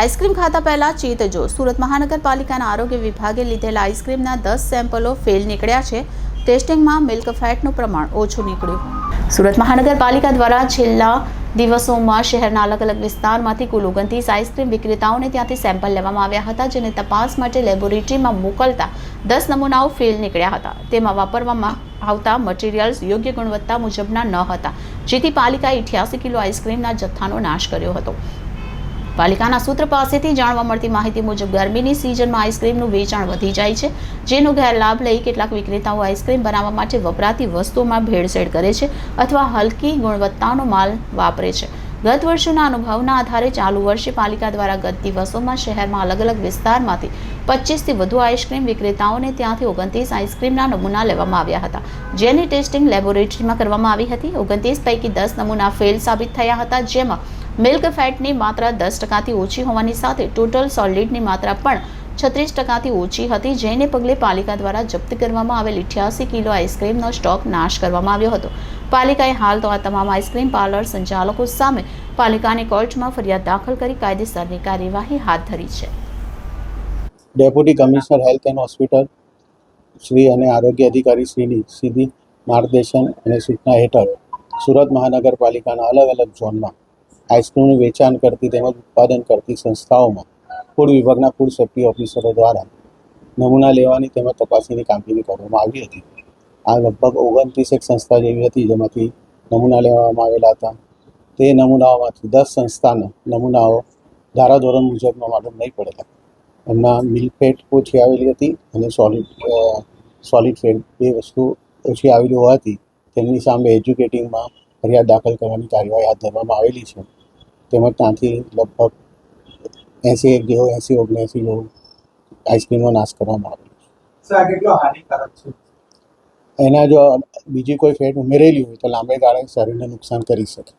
Ice cream ખાતા પહેલા ચેતજો સુરત મહાનગરપાલિકાના આરોગ્ય વિભાગે લીધેલા આઈસ્ક્રીમના દસ સેમ્પલો ફેલ નીકળ્યા છે. ટેસ્ટિંગમાં મિલ્ક ફેટનું પ્રમાણ ઓછું નીકળ્યું. સુરત મહાનગરપાલિકા દ્વારા છેલ્લા દિવસોમાં શહેરના અલગ અલગ વિસ્તારમાંથી કુલ ઓગણત્રીસ આઈસ્ક્રીમ વિક્રેતાઓને ત્યાંથી સેમ્પલ લેવામાં આવ્યા હતા, જેને તપાસ માટે લેબોરેટરીમાં મોકલતા દસ નમૂનાઓ ફેલ નીકળ્યા હતા. તેમાં વાપરવામાં આવતા મટીરિયલ્સ યોગ્ય ગુણવત્તા મુજબના ન હતા, જેથી પાલિકાએ અઠ્યાસી કિલો આઈસ્ક્રીમના જથ્થાનો નાશ કર્યો હતો. પાલિકાના સૂત્ર પાસેથી જાણવા મળતી માહિતી મુજબ ગરમીની સિઝનમાં આઈસ્ક્રીમનું વેચાણ વધી જાય છે, જેનો ગેરલાભ લઈ કેટલાક વિક્રેતાઓ આઈસ્ક્રીમ બનાવવા માટે વપરાતી વસ્તુઓમાં ભેળસેળ કરે છે અથવા હલકી ગુણવત્તાનો માલ વાપરે છે. ગત વર્ષોના અનુભવના આધારે ચાલુ વર્ષે પાલિકા દ્વારા ગત દિવસોમાં શહેરમાં અલગ અલગ વિસ્તારમાંથી પચીસથી વધુ આઈસ્ક્રીમ વિક્રેતાઓને ત્યાંથી ઓગણત્રીસ આઈસ્ક્રીમના નમૂના લેવામાં આવ્યા હતા. જેની ટેસ્ટિંગ લેબોરેટરીમાં કરવામાં આવી હતી. ઓગણત્રીસ પૈકી દસ નમૂના ફેલ સાબિત થયા હતા, જેમાં મિલ્ક ફેટની માત્રા દસ ટકાથી ઓછી હોવાની સાથે ટોટલ સોલિડની માત્રા પણ છત્રીસ ટકાથી ઓછી હતી, જેને પગલે પાલિકા દ્વારા જપ્ત કરવામાં આવેલ અઠ્યાસી કિલો આઈસ્ક્રીમનો સ્ટોક નાશ કરવામાં આવ્યો હતો. પાલિકાએ હાલ તો આ તમામ આઈસ્ક્રીમ પાર્લર સંચાલકો સામે પાલિકાની કોર્ટમાં ફરિયાદ દાખલ કરી કાયદેસરની કાર્યવાહી હાથ ધરી છે. Deputy commissioner health and hospital Shri અને આરોગ્ય અધિકારી શ્રીની સીધી માર્ગદર્શન અને સૂચના હેઠળ સુરત મહાનગરપાલિકાના અલગ અલગ ઝોનમાં આઈસ્ક્રીમનું વેચાણ કરતી તેમજ ઉત્પાદન કરતી સંસ્થાઓમાં ફૂડ વિભાગના ફૂડ સેફ્ટી ઓફિસરો દ્વારા નમૂના લેવાની તેમજ તપાસણીની કામગીરી કરવામાં આવી હતી. આ લગભગ ઓગણત્રીસ એક સંસ્થા જેવી હતી જેમાંથી નમૂના લેવામાં આવેલા હતા. તે નમૂનાઓમાંથી દસ સંસ્થાના નમૂનાઓ ધારાધોરણ મુજબનો માલુમ નહીં પડેલા. એમના મિલ્ક ફેટ ઓછી આવેલી હતી અને સોલિડ સોલિડ ફેટ બે વસ્તુ ઓછી આવેલી હોવાથી તેમની સામે એજ્યુકેટિંગમાં ફરિયાદ દાખલ કરવાની કાર્યવાહી હાથ ધરવામાં આવેલી છે. તેમજ ત્યાંથી લગભગ એંસી એક જેવો એંસી ઓગણએંસી જેવું આઈસ્ક્રીમનો નાશ કરવામાં આવેલો છે? એના જો બીજી કોઈ ફેટ ઉમેરેલી હોય તો લાંબે ગાળે શરીરને નુકસાન કરી શકે.